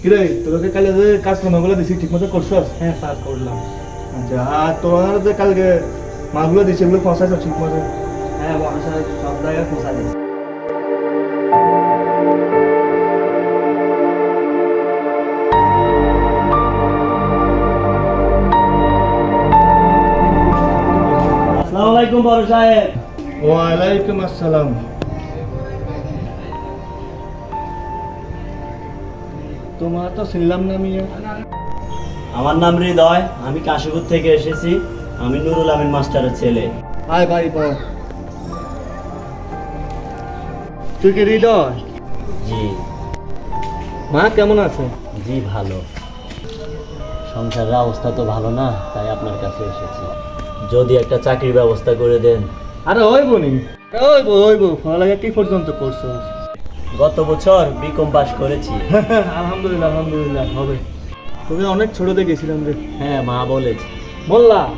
কিরে তোকে কালে যে কাজ কর্মগুলো দিছি ঠিক মতো করছস হ্যাঁ স্যার করলাম আচ্ছা আর তোমার যে কালকে মালগুলো দিছি এগুলো পৌঁছাইছ ঠিক মতো হ্যাঁ মহাশয় সব জায়গায় পৌঁছা দিন আসসালামু আলাইকুম বড় সাহেব। ওয়ালাইকুম আসসালাম। তোমার তো শুনলাম না মিয়া। আমার নাম হৃদয় আমি কাশীপুর থেকে এসেছি। আমি নুরুল আমিন মাস্টারের ছেলে। হাই ভাই বল। তুই কি হৃদয়? জি। মা কেমন আছে? জি ভালো। সংসারের অবস্থা তো ভালো না তাই আপনার কাছে এসেছি। যদি একটা চাকরির ব্যবস্থা করে দেন। আরে ওইব নি ওইব ওইব পড়ালেখা কি পর্যন্ত করছ? গত বছর বিকম পাস করেছি। আলহামদুলিল্লাহ আলহামদুলিল্লাহ হবে। তোকে অনেক ছোটতে গেছিলাম রে। হ্যাঁ মা বলেছে। বললা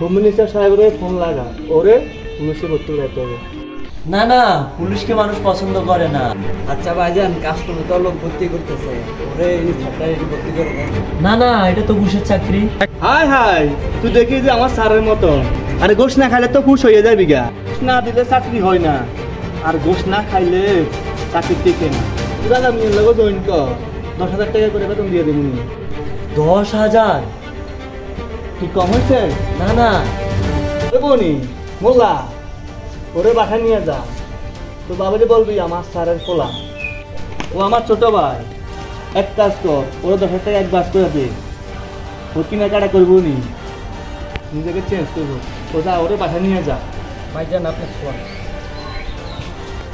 হোম মিনিস্টার সাহেবের ফোন লাগা। ওরে পুলিশে ভর্তি করতে হবে। না না পুলিশকে মানুষ পছন্দ করে না। আচ্ছা ভাইজান কাজ করতে তো লোক ভর্তি করতেছে। ওরে ভর্তি করে না না এটা তো ঘুষের চাকরি। হাই হাই তুই দেখি যে আমার স্যারের মতো আরে গোশ না খাইলে তো খুশ হয়ে যাবি গা। না দিলে চাকরি হয় না। আর গোশ না খাইলে চাকরি টিকে না। দাদা লোক জয়েন কর। দশ হাজার টাকা করে বেতন দিয়ে দেবো দশ হাজার? কি কম হয়েছে? না না। বনি মোল্লা ওরে বাসায় নিয়ে যা। তো বাবাজি বলবি আমার স্যারের পোলা। ও আমার ছোট ভাই। এক কাজ কর ওরা দশ হাজার টাকা এক বাস করে দে। ও কেনাকাটা করব নি। নিজেকে চেঞ্জ করব। ও যা ওরে বাসায় নিয়ে যা। ভাইজান আপনি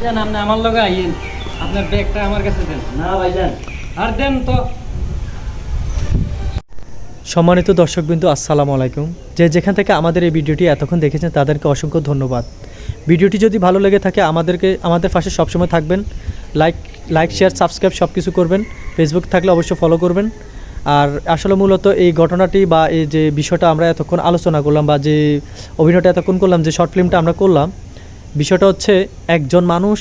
জান, আপনি আমার লগে আপনার ব্যাগটা আমার কাছে দেন। না ভাইজান আর দেন তো। সম্মানিত দর্শকবৃন্দ, আসসালামু আলাইকুম। যে যেখান থেকে আমাদের এই ভিডিওটি এতক্ষণ দেখেছেন, তাদেরকে অসংখ্য ধন্যবাদ। ভিডিওটি যদি ভালো লেগে থাকে, আমাদেরকে, আমাদের পাশে সবসময় থাকবেন। লাইক লাইক, শেয়ার, সাবস্ক্রাইব সব কিছু করবেন। ফেসবুক থাকলে অবশ্যই ফলো করবেন। আর আসলে মূলত এই ঘটনাটি বা এই যে বিষয়টা আমরা এতক্ষণ আলোচনা করলাম বা যে অভিনয়টা এতক্ষণ করলাম, যে শর্ট ফিল্মটা আমরা করলাম বিষয়টা হচ্ছে একজন মানুষ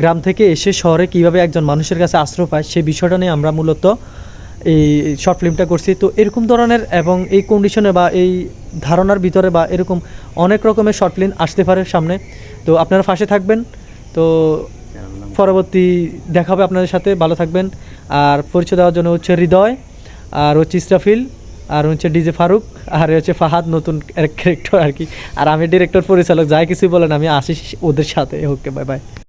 গ্রাম থেকে এসে শহরে কীভাবে একজন মানুষের কাছে আশ্রয় পায়, সেই বিষয়টা নিয়ে আমরা মূলত এই শর্ট ফিল্মটা করছি। তো এরকম ধরনের এবং এই কন্ডিশনে বা এই ধারণার ভিতরে বা এরকম অনেক রকমের শর্ট ফিল্ম আসতে পারে সামনে। তো আপনারা পাশে থাকবেন। তো পরবর্তী দেখা হবে আপনাদের সাথে। ভালো থাকবেন। আর পরিচয় দেওয়ার জন্য হচ্ছে হৃদয় আর হচ্ছে ইসরাফিল। আর হচ্ছে ডিজে ফারুক, আর হচ্ছে ফাহাদ, নতুন ক্যারেক্টর আর কি। আর আমি ডিরেক্টর পরিচালক, যাই কিছু বলেন, আমি আসি ওদের সাথে। Okay bye bye